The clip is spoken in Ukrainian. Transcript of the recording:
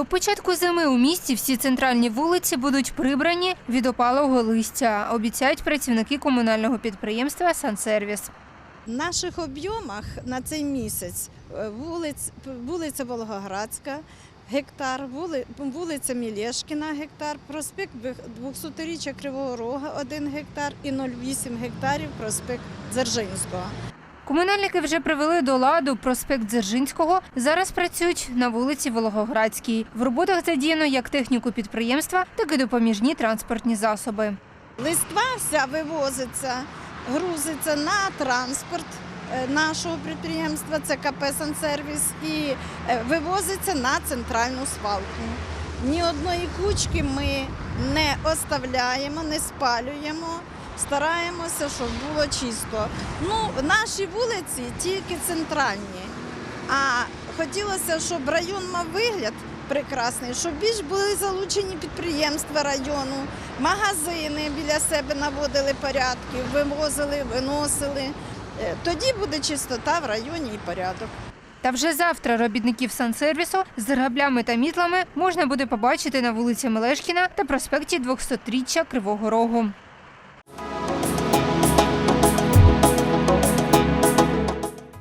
До початку зими у місті всі центральні вулиці будуть прибрані від опалого листя, обіцяють працівники комунального підприємства Сансервіс. В наших об'ємах на цей місяць е, вулиць, вулиця Волгоградська, гектар, вули- вулиця Мілєшкіна, гектар, проспект 200-річчя Кривого Рога, 1 гектар і 0,8 гектарів проспект Дзержинського. Комунальники вже привели до ладу проспект Дзержинського. Зараз працюють на вулиці Волгоградській. В роботах задіяно як техніку підприємства, так і допоміжні транспортні засоби. Листва вся вивозиться, грузиться на транспорт е, нашого підприємства, це КП «Сансервіс», і е, вивозиться на центральну свалку. Ні одної кучки ми не оставляємо, не спалюємо. Стараємося, щоб було чисто. Ну, наші вулиці тільки центральні. А хотілося, щоб район мав вигляд прекрасний, щоб більш були залучені підприємства району, магазини біля себе наводили порядки, вивозили, виносили. Е, Тоді буде чистота в районі і порядок. Та вже завтра робітників Сансервісу з граблями та мітлами можна буде побачити на вулиці Мелешкіна та проспекті 200-річчя Кривого Рогу.